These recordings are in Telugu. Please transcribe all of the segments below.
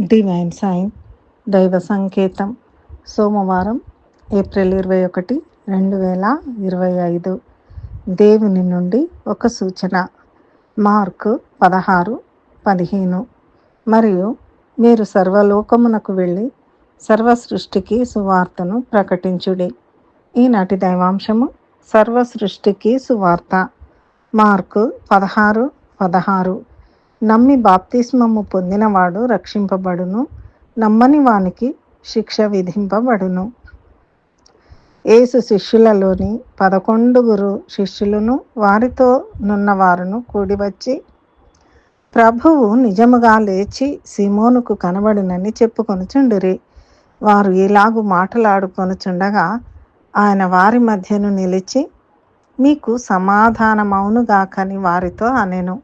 డివైన్ సైన్ దైవ సంకేతం సోమవారం ఏప్రిల్ ఇరవై ఒకటి రెండు వేల ఇరవై ఐదు. దేవుని నుండి ఒక సూచన. మార్కు పదహారు పదిహేను. మరియు మీరు సర్వలోకమునకు వెళ్ళి సర్వ సృష్టికి సువార్తను ప్రకటించుడి. ఈనాటి దైవాంశము సర్వ సృష్టికి సువార్త. మార్కు పదహారు పదహారు. నమ్మి బాప్తిస్మము పొందినవాడు రక్షింపబడును నమ్మని వానికి శిక్ష విధింపబడును. ఏసు శిష్యులలోని పదకొండుగురు శిష్యులను వారితో నున్నవారును కూడివచ్చి ప్రభువు నిజముగా లేచి సిమోనుకు కనబడునని చెప్పుకొనుచుండిరి. వారు ఇలాగు మాటలాడుకొనుచుండగా ఆయన వారి మధ్యను నిలిచి మీకు సమాధానమవునుగాకని వారితో అనెను.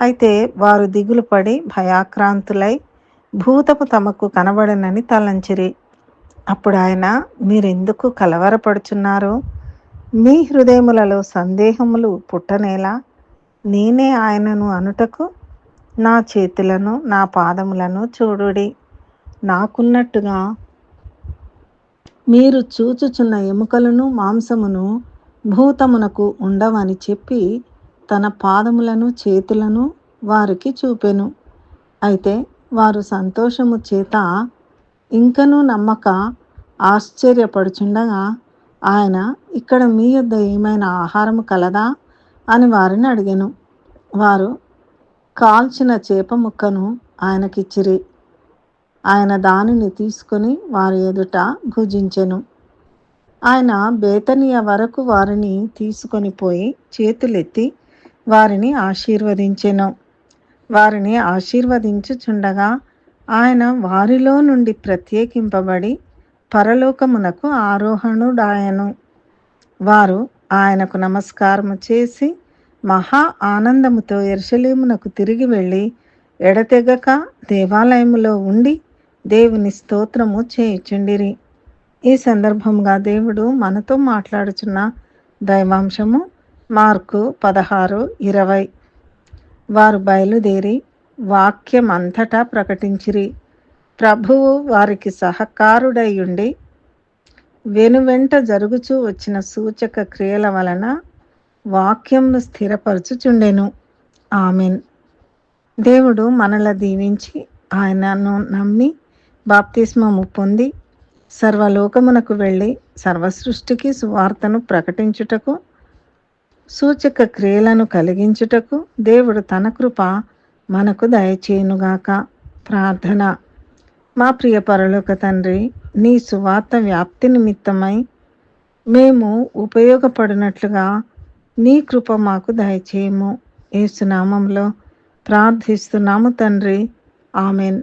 అయితే వారు దిగులు పడి భయాక్రాంతులై భూతము తమకు కనబడనని తలంచిరి. అప్పుడు ఆయన మీరెందుకు కలవరపడుచున్నారు? మీ హృదయములలో సందేహములు పుట్టనేలా? నేనే ఆయనను అనుటకు నా చేతులను నా పాదములను చూడుడి. నాకున్నట్టుగా మీరు చూచుచున్న ఎముకలను మాంసమును భూతమునకు ఉండవని చెప్పి తన పాదములను చేతులను వారికి చూపెను. అయితే వారు సంతోషము చేత ఇంకనూ నమ్మక ఆశ్చర్యపడుచుండగా ఆయన ఇక్కడ మీ యొద్ద ఏమైనా ఆహారము కలదా? అని వారిని అడిగాను. వారు కాల్చిన చేప ముక్కను ఆయనకిచ్చిరి. ఆయన దానిని తీసుకొని వారి ఎదుట భుజించెను. ఆయన బేతనియ వరకు వారిని తీసుకొని పోయి చేతులెత్తి వారిని ఆశీర్వదించెను. వారిని ఆశీర్వదించుచుండగా ఆయన వారిలో నుండి ప్రత్యేకింపబడి పరలోకమునకు ఆరోహణుడాయను. వారు ఆయనకు నమస్కారము చేసి మహా ఆనందముతో ఎరుసలేమునకు తిరిగి వెళ్ళి ఎడతెగక దేవాలయములో ఉండి దేవుని స్తోత్రము చేయుచుండిరి. ఈ సందర్భంగా దేవుడు మనతో మాట్లాడుచున్న దైవాంశము మార్కు పదహారు ఇరవై. వారు బయలుదేరి వాక్యం అంతటా ప్రకటించిరి. ప్రభువు వారికి సహకారుడయ్యుండి వెనువెంట జరుగుచూ వచ్చిన సూచక క్రియల వలన వాక్యంను స్థిరపరచుచుండెను. ఆమెన్. దేవుడు మనల దీవించి ఆయనను నమ్మి బాప్తిస్మము పొంది సర్వలోకమునకు వెళ్ళి సర్వసృష్టికి సువార్తను ప్రకటించుటకు సూచక క్రియలను కలిగించుటకు దేవుడు తన కృప మనకు దయచేయునుగాక. ప్రార్థన. మా ప్రియ పరలోక తండ్రి నీ సువార్త వ్యాప్తి నిమిత్తమై మేము ఉపయోగపడినట్లుగా నీ కృప మాకు దయచేయము. ఏసునామంలో ప్రార్థిస్తున్నాము తండ్రి. ఆమెన్.